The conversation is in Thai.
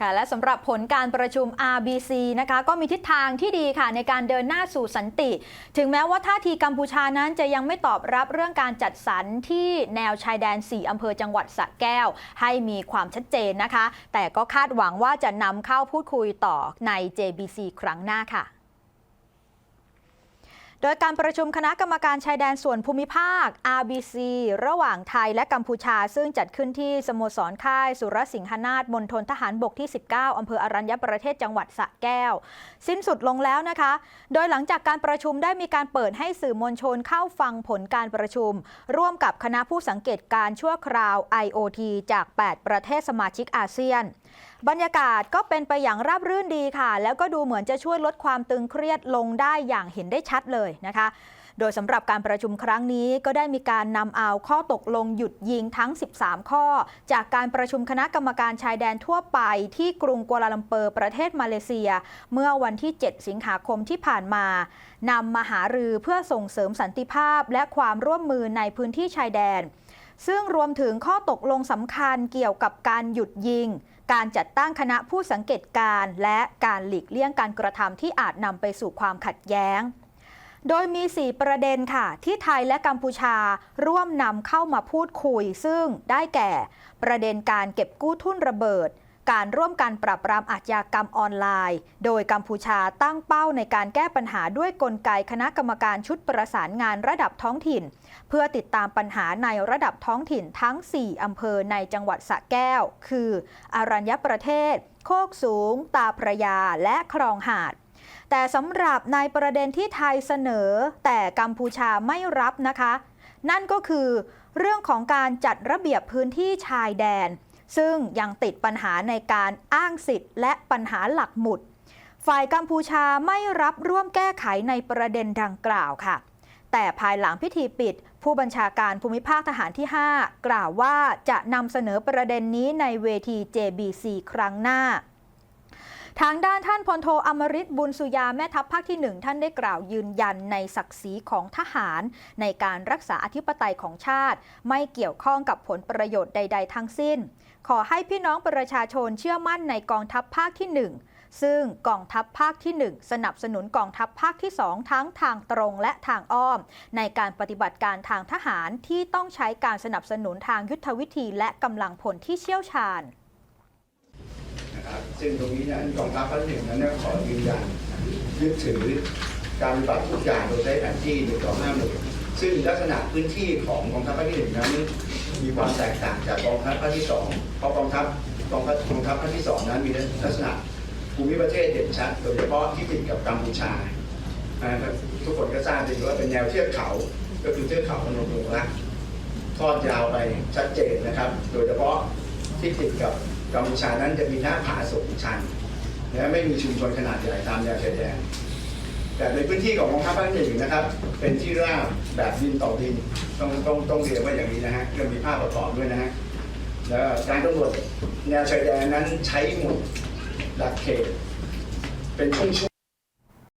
ค่ะและสำหรับผลการประชุม RBC นะคะก็มีทิศทางที่ดีค่ะในการเดินหน้าสู่สันติ ถึงแม้ว่าท่าทีกัมพูชานั้นจะยังไม่ตอบรับเรื่องการจัดสรรที่แนวชายแดน 4 อำเภอจังหวัดสระแก้ว ให้มีความชัดเจนนะคะ แต่ก็คาดหวังว่าจะนำเข้าพูดคุยต่อใน JBC ครั้งหน้าค่ะ โดยการประชุมคณะกรรมการชายแดนส่วนภูมิภาค RBC ระหว่างไทยและกัมพูชา ซึ่งจัดขึ้นที่สโมสรค่ายสุรสิงหนาถมณฑลทหารบกที่ 19 อำเภออรัญญประเทศจังหวัดสระแก้ว สิ้นสุดลงแล้วนะคะ โดยหลังจากการประชุมได้มีการเปิดให้สื่อมวลชนเข้าฟังผลการประชุม ร่วมกับคณะผู้สังเกตการ์ชั่วคราว IOT จาก 8 ประเทศสมาชิกอาเซียน บรรยากาศก็เป็นไปอย่างราบรื่นดีค่ะ แล้วก็ดูเหมือนจะช่วยลดความตึงเครียดลงได้อย่างเห็นได้ชัดเลยนะคะ โดยสำหรับการประชุมครั้งนี้ก็ได้มีการนำเอาข้อตกลงหยุดยิงทั้ง 13 ข้อ จากการประชุมคณะกรรมการชายแดนทั่วไปที่กรุงกัวลาลัมเปอร์ประเทศมาเลเซีย เมื่อวันที่ 7 สิงหาคมที่ผ่านมานำมาหารือเพื่อส่งเสริมสันติภาพ และความร่วมมือในพื้นที่ชายแดน ซึ่งรวมถึงข้อตกลงสำคัญเกี่ยวกับการหยุดยิง การจัดตั้งคณะผู้สังเกตการและการหลีกเลี่ยงการกระทำที่อาจนำไปสู่ความขัดแย้ง โดยมี 4 ประเด็นค่ะ ที่ไทยและกัมพูชาร่วมนำเข้ามาพูดคุย ซึ่งได้แก่ ประเด็นการเก็บกู้ทุนระเบิด การร่วมกันปราบปรามอาชญากรรมออนไลน์ โดยกัมพูชาตั้งเป้าในการแก้ปัญหาด้วยกลไกคณะกรรมการชุดประสานงานระดับท้องถิ่น เพื่อติดตามปัญหาในระดับท้องถิ่นทั้ง 4 อำเภอในจังหวัดสระแก้ว คืออารัญญประเทศ โคกสูง ตาพระยา และคลองหาดแต่สำหรับในประเด็นที่ไทยเสนอ แต่กัมพูชาไม่รับนะคะ นั่นก็คือ เรื่องของการจัดระเบียบพื้นที่ชายแดน ซึ่งยังติดปัญหาในการอ้างสิทธิ์ และปัญหาหลักหมุด ฝ่ายกัมพูชาไม่รับร่วมแก้ไขในประเด็นดังกล่าวค่ะ แต่ภายหลังพิธีปิด ผู้บัญชาการภูมิภาคทหารที่ 5 กล่าวว่าจะนำเสนอประเด็นนี้ในเวที JBC ครั้งหน้า ทางด้านท่านพลโทอมริตบุญสุยาแม่ทัพภาคที่หนึ่งท่านได้กล่าวยืนยันในศักดิ์ศรีของทหาร ในการรักษาอธิปไตยของชาติ ไม่เกี่ยวข้องกับผลประโยชน์ใด ๆ ทั้งสิ้น ขอให้พี่น้องประชาชนเชื่อมั่นในกองทัพภาคที่หนึ่งซึ่งกองทัพภาคที่ 1 สนับสนุนกองทัพภาคที่ 2 ทั้งทางตรงและทางอ้อม ในการปฏิบัติการทางทหารที่ต้องใช้การสนับสนุนทางยุทธวิธีและกำลังพลที่เชี่ยวชาญ นะครับซึ่งตรงนี้นั้นกองทัพภาคที่หนึ่งนั้นขอยืนยันยึดถือการปฏิบัติทุกอย่างโดยใช้แผนที่หนึ่งต่อห้าหนึ่งซึ่งลักษณะพื้นที่ของกองทัพภาคที่หนึ่งนั้น มีความแตกต่างจากกองทัพภาคที่สองเพราะกองทัพกองทัพกองทัพภาคที่สองนั้นมีลักษณะภูมิประเทศเด่นชัดโดยเฉพาะที่ติดกับกัมพูชานะครับทุกคนก็ทราบดีว่าเป็นแนวเทือกเขา ก็คือเทือกเขาพนมรุ้งรักทอดยาวไปชัดเจนนะครับ โดยเฉพาะที่ติดกับ กัมพูชานั้นจะมีหน้าผาสูงชันและไม่มีชุมชนขนาดใหญ่ตามแนวชายแดนแต่ในพื้นที่ของกองทัพภาคหนึ่งนะครับ เป็นที่ราบแบบดินต่อดินต้องต้องต้องเรียนว่าอย่างนี้นะฮะเรื่องมีภาพประกอบด้วยนะฮะแล้วการตำรวจแนวชายแดนนั้นใช้หมุดหลักเขตเป็นช่วง